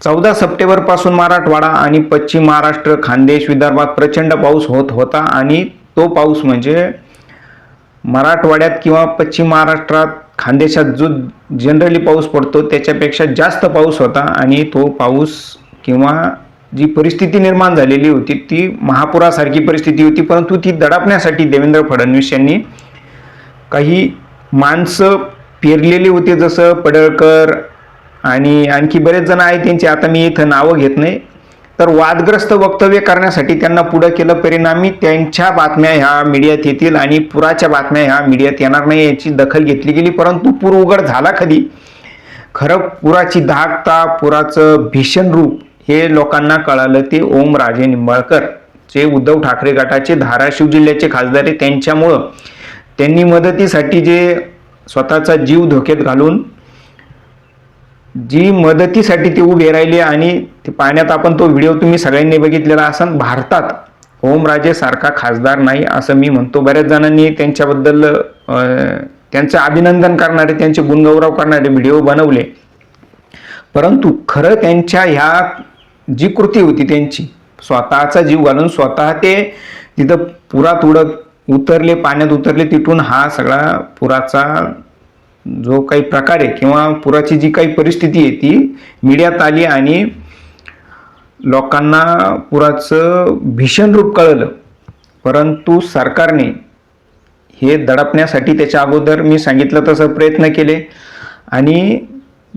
चौदा सप्टेंबरपासून मराठवाडा आणि पश्चिम महाराष्ट्र खानदेश विदर्भात प्रचंड पाऊस होत होता आणि तो पाऊस म्हणजे मराठवाड्यात किंवा पश्चिम महाराष्ट्रात खानदेशात जो जनरली पाऊस पडतो त्याच्यापेक्षा जास्त पाऊस होता आणि तो पाऊस किंवा जी परिस्थिती निर्माण झालेली होती ती महापुरासारखी परिस्थिती होती परंतु ती दडापण्यासाठी देवेंद्र फडणवीस यांनी काही माणसं पेरलेली होती जसं पडळकर आणि आणखी बरेच जण आहेत त्यांची आता मी इथं नावं घेत नाही. तर वादग्रस्त वक्तव्य करण्यासाठी त्यांना पुढं केलं परिणामी त्यांच्या बातम्या ह्या मीडियात येतील आणि पुराच्या बातम्या ह्या मीडियात येणार नाही याची दखल घेतली गेली. परंतु पूर उघड झाला कधी? खरं पुराची धाकता पुराचं भीषण रूप हे लोकांना कळालं ते ओमराजे निंबाळकर. जे उद्धव ठाकरे गटाचे धाराशिव जिल्ह्याचे खासदार आहे त्यांच्यामुळं त्यांनी मदतीसाठी जे स्वतःचा जीव धोक्यात घालून जी मदतीसाठी ते उभे राहिले आणि ते पाण्यात आपण तो व्हिडिओ तुम्ही सगळ्यांनी बघितलेला असन भारतात ओमराजे सारखा खासदार नाही असं मी म्हणतो. बऱ्याच जणांनी त्यांच्याबद्दल त्यांचं अभिनंदन करणारे त्यांचे गुणगौरव करणारे व्हिडिओ बनवले. परंतु खरं त्यांच्या ह्या जी कृती होती त्यांची स्वतःचा जीव घालून स्वतः ते तिथं पुरात उडत उतरले पाण्यात उतरले तिथून हा सगळा पुराचा जो काही प्रकार आहे किंवा पुराची जी काही परिस्थिती आहे ती मीडियात आली आणि लोकांना पुराचं भीषण रूप कळलं. परंतु सरकारने हे दडपण्यासाठी त्याच्या अगोदर मी सांगितलं तसं प्रयत्न केले. आणि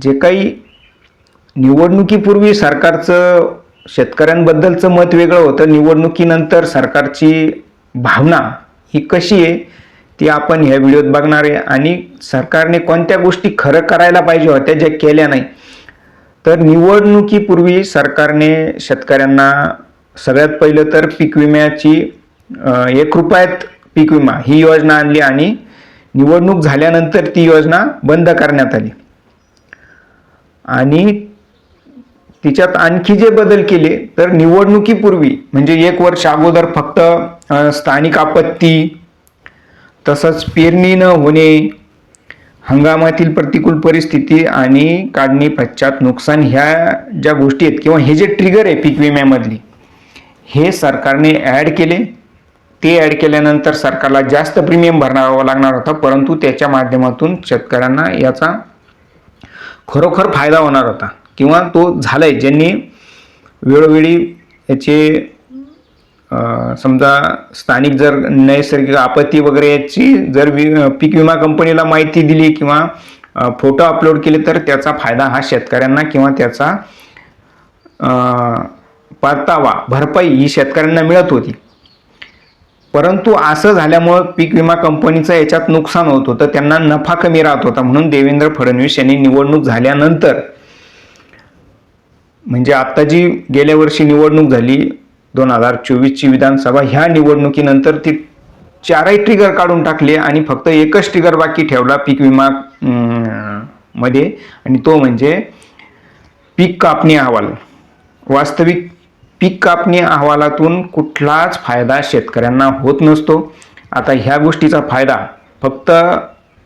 जे काही निवडणुकीपूर्वी सरकारचं शेतकऱ्यांबद्दलचं मत वेगळं होतं. निवडणुकीनंतर सरकारची भावना ही कशी आहे ती आपण ह्या व्हिडिओत बघणार आहे. आणि सरकारने कोणत्या गोष्टी खरं करायला पाहिजे होत्या ज्या केल्या नाही. तर निवडणुकीपूर्वी सरकारने शेतकऱ्यांना सगळ्यात पहिलं तर पीक विम्याची एक रुपयात पीक विमा ही योजना आणली आणि निवडणूक झाल्यानंतर ती योजना बंद करण्यात आली. आणि तिच्यात आणखी जे बदल केले तर निवडणुकीपूर्वी म्हणजे एक वर्ष अगोदर फक्त स्थानिक आपत्ती तसंच पेरणी न होणे हंगामातील प्रतिकूल परिस्थिती आणि काढणी पश्चात नुकसान ह्या ज्या गोष्टी आहेत किंवा हे जे ट्रिगर आहे पीक विम्यामधली हे सरकारने ॲड केले. ते ॲड केल्यानंतर सरकारला जास्त प्रीमियम भरावा लागणार होता परंतु त्याच्या माध्यमातून शेतकऱ्यांना याचा खरोखर फायदा होणार होता. किंवा तो झाला आहे ज्यांनी वेळोवेळी याचे समजा स्थानिक जर नैसर्गिक आपत्ती वगैरे याची जर वि पीक विमा कंपनीला माहिती दिली किंवा फोटो अपलोड केले तर त्याचा फायदा हा शेतकऱ्यांना किंवा त्याचा परतावा भरपाई ही शेतकऱ्यांना मिळत होती. परंतु असं झाल्यामुळं पीक विमा कंपनीचं याच्यात नुकसान होत होतं त्यांना नफा कमी राहत होता म्हणून देवेंद्र फडणवीस यांनी निवडणूक झाल्यानंतर म्हणजे आता जी गेल्या वर्षी निवडणूक झाली दोन हजार चोवीसची विधानसभा ह्या निवडणुकीनंतर ती चारही ट्रिगर काढून टाकले आणि फक्त एकच ट्रिगर बाकी ठेवला पीक विमा मध्ये. आणि तो म्हणजे पीक कापणी अहवाल. वास्तविक पीक कापणी अहवालातून कुठलाच फायदा शेतकऱ्यांना होत नसतो. आता ह्या गोष्टीचा फायदा फक्त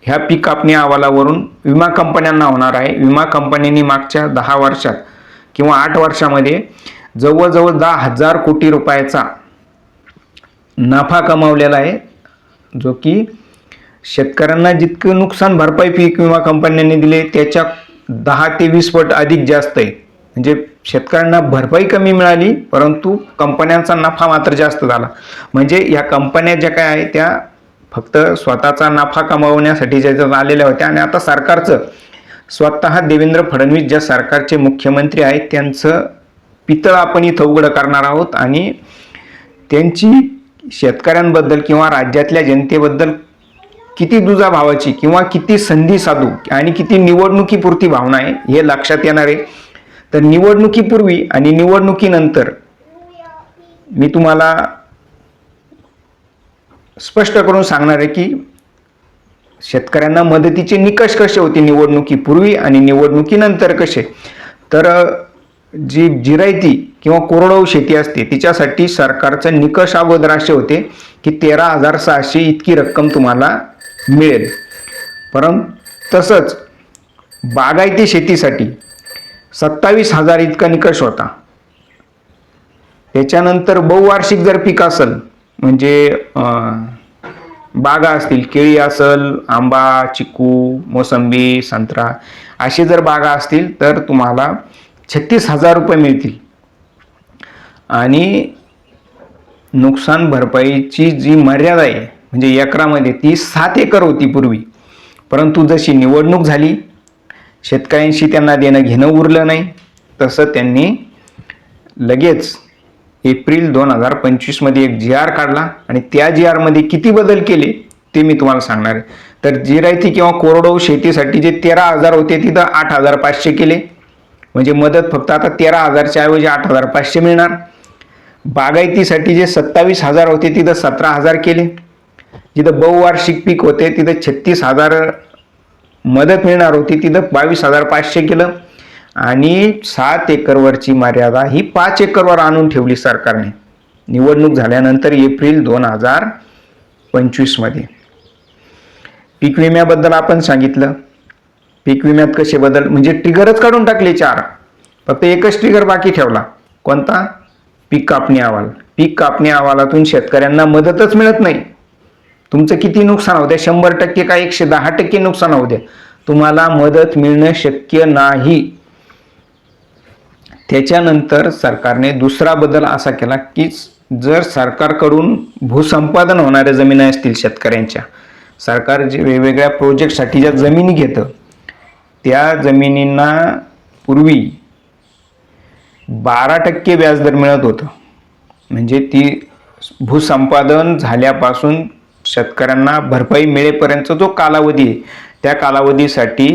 ह्या पीक कापणी अहवालावरून विमा कंपन्यांना होणार आहे. विमा कंपन्यांनी मागच्या दहा वर्षात किंवा आठ वर्षामध्ये जवळजवळ दहा हजार कोटी रुपयाचा नफा कमावलेला आहे जो की शेतकऱ्यांना जितकं नुकसान भरपाई पीक विमा कंपन्यांनी दिले त्याच्या दहा ते वीस पट अधिक जास्त आहे. म्हणजे शेतकऱ्यांना भरपाई कमी मिळाली परंतु कंपन्यांचा नफा मात्र जास्त झाला. म्हणजे या कंपन्या ज्या काय आहेत त्या फक्त स्वतःचा नफा कमावण्यासाठी ज्याच्यात आलेल्या होत्या आणि आता सरकारचं स्वतः देवेंद्र फडणवीस ज्या सरकारचे मुख्यमंत्री आहेत त्यांचं पितळ आपण इथं उघडं करणार आहोत आणि त्यांची शेतकऱ्यांबद्दल किंवा राज्यातल्या जनतेबद्दल किती दुजा भावाची किंवा किती संधी साधू आणि किती निवडणुकीपुरती भावना आहे हे लक्षात येणार आहे. तर निवडणुकीपूर्वी आणि निवडणुकीनंतर मी तुम्हाला स्पष्ट करून सांगणार आहे की शेतकऱ्यांना मदतीचे निकष कसे होते निवडणुकीपूर्वी आणि निवडणुकीनंतर कसे? तर जी जिरायती किंवा कोरडवाहू शेती असते तिच्यासाठी सरकारचं निकष अगोदर असे होते की तेरा हजार सहाशे इतकी रक्कम तुम्हाला मिळेल. परंतु तसंच बागायती शेतीसाठी सत्तावीस हजार इतका निकष होता. त्याच्यानंतर बहुवार्षिक जर पीक असेल म्हणजे बागा असतील केळी असेल आंबा चिकू मोसंबी संत्रा असे जर बागा असतील तर तुम्हाला छत्तीस हजार रुपये मिळतील. आणि नुकसान भरपाईची जी मर्यादा आहे म्हणजे एकरामध्ये ती सात एकर होती पूर्वी. परंतु जशी निवडणूक झाली शेतकऱ्यांशी त्यांना देणं घेणं उरलं नाही तसं त्यांनी लगेच एप्रिल दोन हजार पंचवीसमध्ये एक जी आर काढला आणि त्या जी आरमध्ये किती बदल केले ते मी तुम्हाला सांगणार आहे. तर जिरायती किंवा कोरडवाहू शेतीसाठी जे तेरा हजार होते तिथं आठ हजार पाचशे केले. म्हणजे मदत फक्त आता तेरा हजारच्या ऐवजी आठ हजार पाचशे मिळणार. बागायतीसाठी जे सत्तावीस हजार होते तिथं सतरा हजार केले. जिथं बहुवार्षिक पीक होते तिथं छत्तीस हजार मदत मिळणार होती तिथं बावीस हजार पाचशे केलं. आणि सात एकरवरची मर्यादा ही पाच एकरवर आणून ठेवली सरकारने. निवडणूक झाल्यानंतर एप्रिल दोन हजार पंचवीसमध्ये. पीक विम्याबद्दल आपण सांगितलं. पीक विम्यात कसे बदल म्हणजे ट्रिगरच काढून टाकले चार. फक्त एकच ट्रिगर बाकी ठेवला. कोणता? पीक कापणी अहवाल. पीक कापणी अहवालातून शेतकऱ्यांना मदतच मिळत नाही. तुमचं किती नुकसान होते शंभर टक्के का एकशे दहा टक्के नुकसान होऊ द्या? तुम्हाला मदत मिळणं शक्य नाही. त्याच्यानंतर सरकारने दुसरा बदल असा केला की जर सरकारकडून भूसंपादन होणाऱ्या जमिनी असतील शेतकऱ्यांच्या सरकार जे वेगवेगळ्या प्रोजेक्टसाठी ज्या जमिनी घेतं त्या जमिनींना पूर्वी बारा टक्के व्याजदर मिळत होतं. म्हणजे ती भूसंपादन झाल्यापासून शेतकऱ्यांना भरपाई मिळेपर्यंतचा जो कालावधी आहे त्या कालावधीसाठी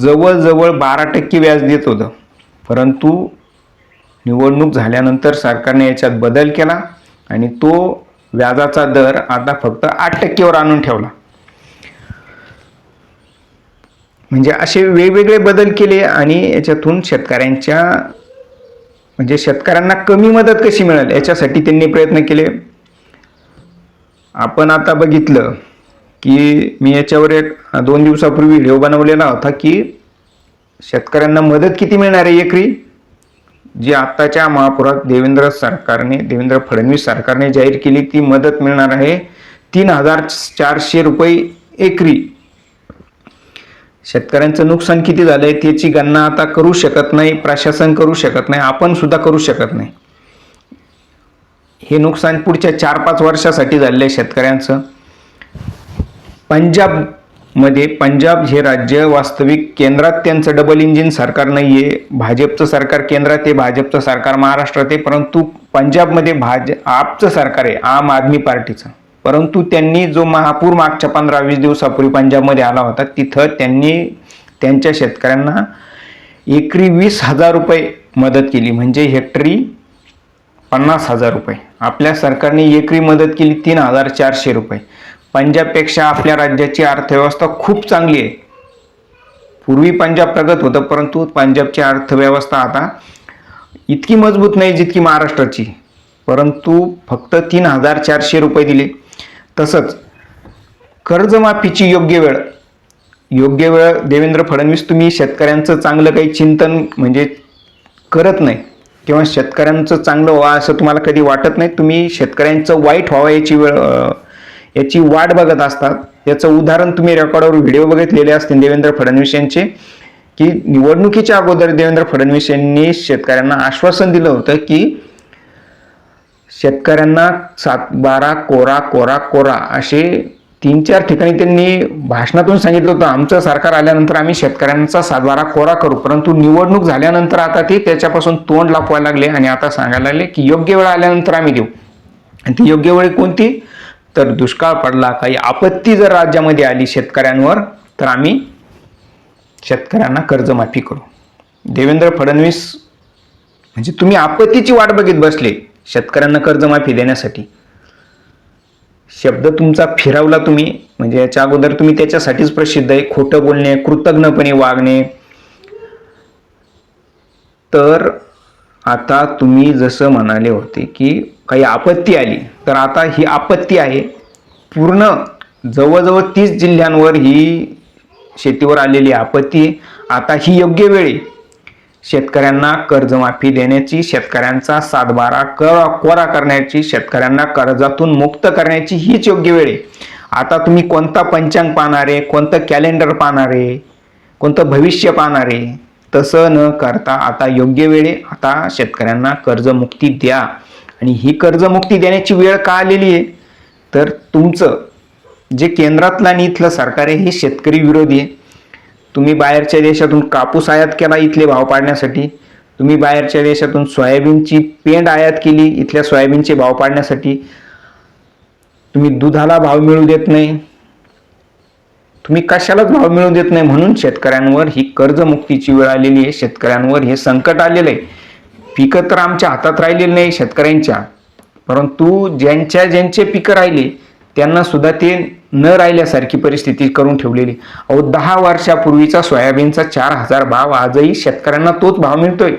जवळजवळ बारा टक्के व्याज देत होतं. परंतु निवडणूक झाल्यानंतर सरकारने याच्यात बदल केला आणि तो व्याजाचा दर आता फक्त आठ टक्केवर आणून ठेवला. म्हणजे असे वेगवेगळे बदल केले आणि याच्यातून शेतकऱ्यांच्या म्हणजे शेतकऱ्यांना कमी मदत कशी मिळेल याच्यासाठी त्यांनी प्रयत्न केले. आपण आता बघितलं की मी याच्यावर एक दोन दिवसापूर्वी व्हिडिओ बनवलेला होता की शेतकऱ्यांना मदत किती मिळणार आहे एकरी? जी आत्ताच्या महापुरात देवेंद्र सरकारने देवेंद्र फडणवीस सरकारने जाहीर केली ती मदत मिळणार आहे तीन हजार चारशे रुपये एकरी. शेतकऱ्यांचं नुकसान किती झालंय त्याची गणना आता करू शकत नाही प्रशासन करू शकत नाही आपण सुद्धा करू शकत नाही. हे नुकसान पुढच्या चार पाच वर्षासाठी झालेलं आहे शेतकऱ्यांचं. पंजाबमध्ये पंजाब हे राज्य वास्तविक केंद्रात त्यांचं डबल इंजिन सरकार नाही आहे भाजपचं सरकार केंद्रात आहे भाजपचं सरकार महाराष्ट्रात आहे परंतु पंजाबमध्ये भाज आपचं सरकार आहे आम आदमी पार्टीचं. परंतु त्यांनी जो महापूर मागच्या पंधरा वीस दिवसापूर्वी पंजाबमध्ये आला होता तिथं त्यांनी त्यांच्या शेतकऱ्यांना एकरी वीस हजार रुपये मदत केली. म्हणजे हेक्टरी पन्नास हजार रुपये. आपल्या सरकारने एकरी मदत केली तीन हजार चारशे रुपये. पंजाबपेक्षा आपल्या राज्याची अर्थव्यवस्था खूप चांगली आहे. पूर्वी पंजाब प्रगत होतं परंतु पंजाबची अर्थव्यवस्था आता इतकी मजबूत नाही जितकी महाराष्ट्राची. परंतु फक्त तीन हजार चारशे रुपये दिले. तसंच कर्जमाफीची योग्य वेळ. योग्य वेळ देवेंद्र फडणवीस तुम्ही शेतकऱ्यांचं चांगलं काही चिंतन म्हणजे करत नाही किंवा शेतकऱ्यांचं चांगलं व्हा असं तुम्हाला कधी वाटत नाही तुम्ही शेतकऱ्यांचं वाईट व्हावं याची वेळ याची वाट बघत असतात. याचं उदाहरण तुम्ही रेकॉर्डवर व्हिडिओ बघितलेले असतील देवेंद्र फडणवीस यांचे की निवडणुकीच्या अगोदर देवेंद्र फडणवीस यांनी शेतकऱ्यांना आश्वासन दिलं होतं की शेतकऱ्यांना सात बारा कोरा कोरा कोरा असे तीन चार ठिकाणी त्यांनी भाषणातून सांगितलं होतं. आमचं सरकार आल्यानंतर आम्ही शेतकऱ्यांचा सातबारा कोरा करू. परंतु निवडणूक झाल्यानंतर आता ते त्याच्यापासून तोंड लापवायला लागले आणि आता सांगायला लागले की योग्य वेळ आल्यानंतर आम्ही देऊ. आणि ती योग्य वेळ कोणती? तर दुष्काळ पडला काही आपत्ती जर राज्यामध्ये आली शेतकऱ्यांवर तर आम्ही शेतकऱ्यांना कर्जमाफी करू. देवेंद्र फडणवीस म्हणजे तुम्ही आपत्तीची वाट बघित बसले. शेतकऱ्यांना कर्जमाफी देण्यासाठी. शब्द तुमचा फिरवला तुम्ही म्हणजे याच्या अगोदर तुम्ही त्याच्यासाठीच प्रसिद्ध आहे खोटं बोलणे कृतज्ञपणे वागणे. तर आता तुम्ही जसं म्हणाले होते की काही आपत्ती आली तर आता ही आपत्ती आहे. पूर्ण जवळजवळ तीस जिल्ह्यांवर ही शेतीवर आलेली आपत्ती आता ही योग्य वेळ शेतकऱ्यांना कर्जमाफी देण्याची शेतकऱ्यांचा सातबारा कर कोरा करण्याची शेतकऱ्यांना कर्जातून मुक्त करण्याची हीच योग्य वेळ आहे. आता तुम्ही कोणता पंचांग पाहणार आहे कोणतं कॅलेंडर पाहणार आहे कोणतं भविष्य पाहणार आहे तसं न करता आता योग्य वेळे आता शेतकऱ्यांना कर्जमुक्ती द्या. आणि ही कर्जमुक्ती देण्याची वेळ का आलेली आहे? तर तुमचं जे केंद्रातलं आणि इथलं सरकार आहे हे शेतकरी विरोधी आहे. तुम्ही बाहेरच्या देशातून कापूस आयात केला इथले भाव पाडण्यासाठी? तुम्ही बाहेरच्या देशातून सोयाबीनची पेंड आयात केली इथल्या सोयाबीनचे भाव पाडण्यासाठी? तुम्ही दुधाला भाव मिळू देत नाही. तुम्ही कशालाच भाव मिळू देत नाही म्हणून शेतकऱ्यांवर ही कर्जमुक्तीची वेळ आलेली आहे. शेतकऱ्यांवर हे संकट आलेलं आहे. पिकं तर आमच्या हातात राहिलेली नाही शेतकऱ्यांच्या. परंतु ज्यांच्या ज्यांचे पिकं राहिले त्यांना सुद्धा ते न राहिल्यासारखी परिस्थिती करून ठेवलेली. अहो दहा वर्षापूर्वीचा सोयाबीनचा चार हजार भाव आजही शेतकऱ्यांना तोच भाव मिळतोय.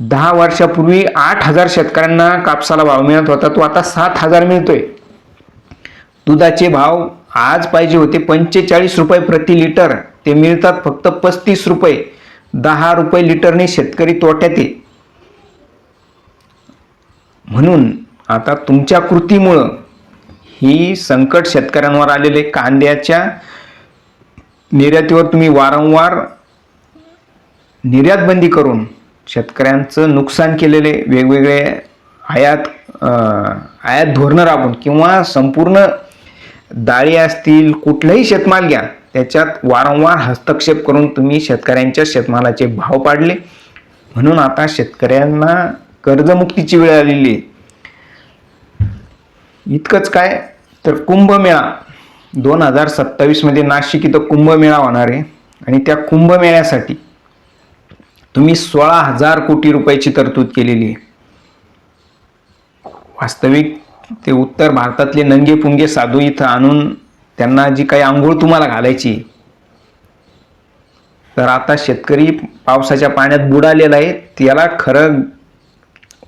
दहा वर्षापूर्वी आठ हजार शेतकऱ्यांना कापसाला भाव मिळत होता तो आता सात हजार मिळतोय. दुधाचे भाव आज पाहिजे होते पंचेचाळीस रुपये प्रति लिटर. ते मिळतात फक्त पस्तीस रुपये. दहा रुपये लिटरने शेतकरी तोट्यात आहे. म्हणून आता तुमच्या कृतीमुळं ही संकट शेतकऱ्यांवर आलेले कांद्याच्या निर्यातीवर तुम्ही वारंवार निर्यात बंदी करून शेतकऱ्यांचं नुकसान केलेले वेगवेगळे आयात आयात धोरणं राबून किंवा संपूर्ण डाळी असतील कुठलाही शेतमाल घ्या त्याच्यात वारंवार हस्तक्षेप करून तुम्ही शेतकऱ्यांच्या शेतमालाचे भाव पाडले. म्हणून आता शेतकऱ्यांना कर्जमुक्तीची वेळ आलेली आहे. इतकंच काय? तर कुंभमेळा दोन हजार सत्तावीसमध्ये नाशिक इथं कुंभमेळा होणार आहे. आणि त्या कुंभमेळ्यासाठी तुम्ही सोळा हजार कोटी रुपयाची तरतूद केलेली आहे. वास्तविक ते उत्तर भारतातले नंगे पुंगे साधू इथं आणून त्यांना जी काही आंघोळ तुम्हाला घालायची तर आता शेतकरी पावसाच्या पाण्यात बुडालेला आहे. त्याला खरं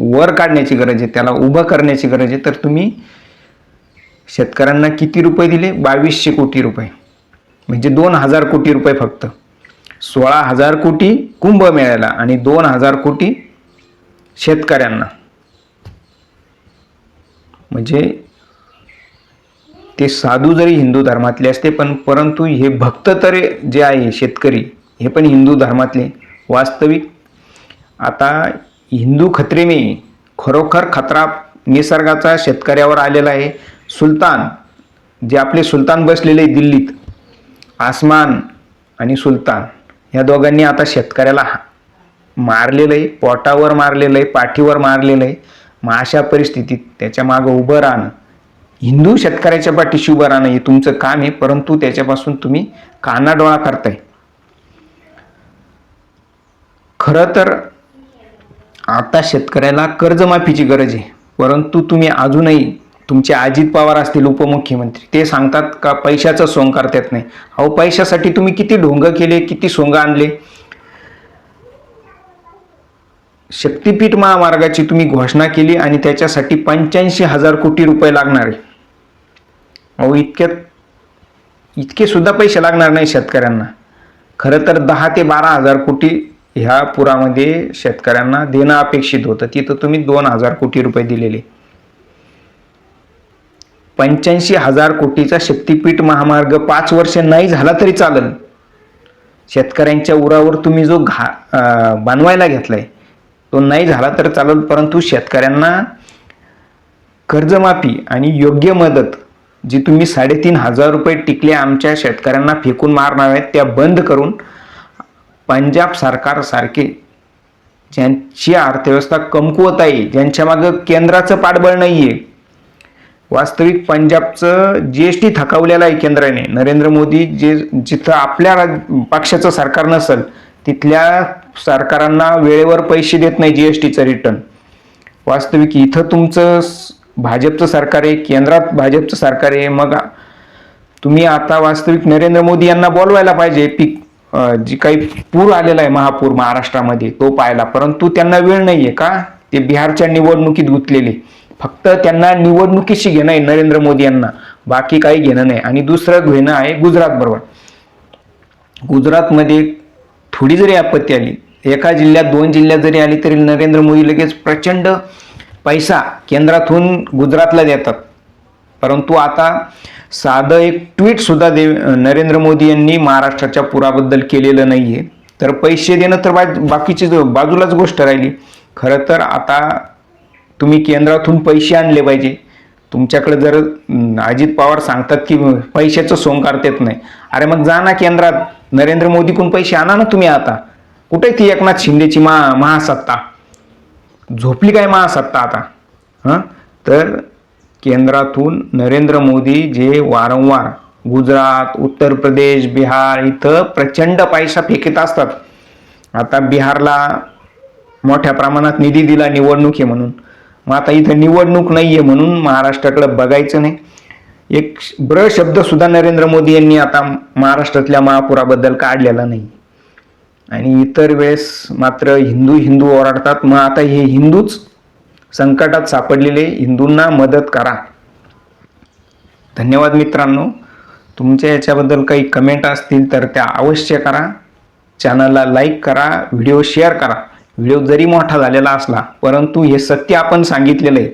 वर काढण्याची गरज आहे त्याला उभं करण्याची गरज आहे. तर तुम्ही शेतकऱ्यांना किती रुपये दिले? बावीसशे कोटी रुपये. म्हणजे दोन हजार कोटी रुपये फक्त. सोळा हजार कोटी कुंभमेळ्याला आणि दोन हजार कोटी शेतकऱ्यांना. म्हणजे ते साधू जरी हिंदू धर्मातले असते पण परंतु हे भक्त तर जे आहे शेतकरी हे पण हिंदू धर्मातले. वास्तविक आता हिंदू खत्रे खरोखर खतरा निसर्गाचा शेतकऱ्यावर आलेला आहे. सुलतान जे आपले सुलतान बसलेले आहे दिल्लीत आसमान आणि सुलतान या दोघांनी आता शेतकऱ्याला हा- मारलेलं आहे पोटावर मारलेलं आहे पाठीवर मारलेलं आहे. मग अशा परिस्थितीत त्याच्या मागं उभं राहणं हिंदू शेतकऱ्याच्या पाठीशी उभं राहणं हे तुमचं काम आहे परंतु त्याच्यापासून तुम्ही कानाडोळा करताय. खरं तर आता शेतकऱ्याला कर्जमाफीची गरज आहे परंतु तुम्ही अजूनही तुमचे अजित पवार असतील उपमुख्यमंत्री ते सांगतात का पैशाचं सोंग करतात नाही? अहो पैशासाठी तुम्ही किती ढोंग केले किती सोंग आणले? शक्तीपीठ महामार्गाची तुम्ही घोषणा केली आणि त्याच्यासाठी पंच्याऐंशी हजार कोटी रुपये लागणार आहे. अहो इतक्यात इतके सुद्धा पैसे लागणार नाही शेतकऱ्यांना. खरं तर दहा ते बारा हजार कोटी ह्या पुरामध्ये शेतकऱ्यांना देणं अपेक्षित होतं. तिथं तुम्ही दोन हजार कोटी रुपये दिलेले. पंच्याऐंशी हजार कोटीचा शक्तीपीठ महामार्ग पाच वर्ष नाही झाला तरी चालेल शेतकऱ्यांच्या उरावर तुम्ही जो घा बांधवायला घेतलाय तो नाही झाला तर चालेल परंतु शेतकऱ्यांना कर्जमाफी आणि योग्य मदत जी तुम्ही साडेतीन हजार रुपये टिकले आमच्या शेतकऱ्यांना फेकून मारणार आहेत त्या बंद करून पंजाब सरकारसारखे ज्यांची अर्थव्यवस्था कमकुवत आहे ज्यांच्या मागं केंद्राचं पाठबळ नाही आहे वास्तविक पंजाबचं जी एस टी थकवलेलं आहे केंद्राने. नरेंद्र मोदी जे जिथं आपल्या राज- पक्षाचं सरकार नसेल तिथल्या सरकारांना वेळेवर पैसे देत नाही जी एस टीचं रिटर्न वास्तविक इथं तुमचं भाजपचं सरकार आहे केंद्रात भाजपचं सरकार आहे मग तुम्ही आता वास्तविक नरेंद्र मोदी यांना बोलवायला पाहिजे पीक जी काही पूर आलेला आहे महापूर महाराष्ट्रामध्ये तो पाहायला. परंतु त्यांना वेळ नाही आहे का? ते बिहारच्या निवडणुकीत गुंतलेले. फक्त त्यांना निवडणुकीशी घेणं आहे नरेंद्र मोदी यांना. बाकी काही घेणं नाही. आणि दुसरं घेणं आहे गुजरात बरोबर. गुजरातमध्ये थोडी जरी आपत्ती आली एका जिल्ह्यात दोन जिल्ह्यात जरी आली तरी नरेंद्र मोदी लगेच प्रचंड पैसा केंद्रातून गुजरातला देतात. परंतु आता साधं एक ट्विट सुद्धा देव नरेंद्र मोदी यांनी महाराष्ट्राच्या पुराबद्दल केलेलं नाही आहे तर पैसे देणं तर बा बाकीची बाजूलाच गोष्ट राहिली. खरं तर आता तुम्ही केंद्रातून पैसे आणले पाहिजे. तुमच्याकडे जर अजित पवार सांगतात की पैशाचं सोंकार देत नाही. अरे मग जा ना केंद्रात. नरेंद्र मोदीकडून पैसे आणा ना तुम्ही आता. कुठे ती एकनाथ शिंदेची महा महासत्ता? झोपली काय महासत्ता आता? हां? तर केंद्रातून नरेंद्र मोदी जे वारंवार गुजरात उत्तर प्रदेश बिहार इथं प्रचंड पैसा फेकत असतात. आता बिहारला मोठ्या प्रमाणात निधी दिला निवडणूक आहे म्हणून. मग आता इथं निवडणूक नाही आहे म्हणून महाराष्ट्राकडे बघायचं नाही. एक ब्र शब्द सुद्धा नरेंद्र मोदी यांनी आता महाराष्ट्रातल्या महापुराबद्दल काढलेला नाही. आणि इतर वेळेस मात्र हिंदू हिंदू ओरडतात. मग आता हे हिंदूच संकटात सापडलेले हिंदूंना मदत करा. धन्यवाद मित्रांनो. तुमच्या याच्याबद्दल काही कमेंट असतील तर त्या अवश्य करा. चॅनलला लाईक करा. व्हिडिओ शेअर करा. व्हिडिओ जरी मोठा झालेला असला परंतु हे सत्य आपण सांगितलेलं आहे.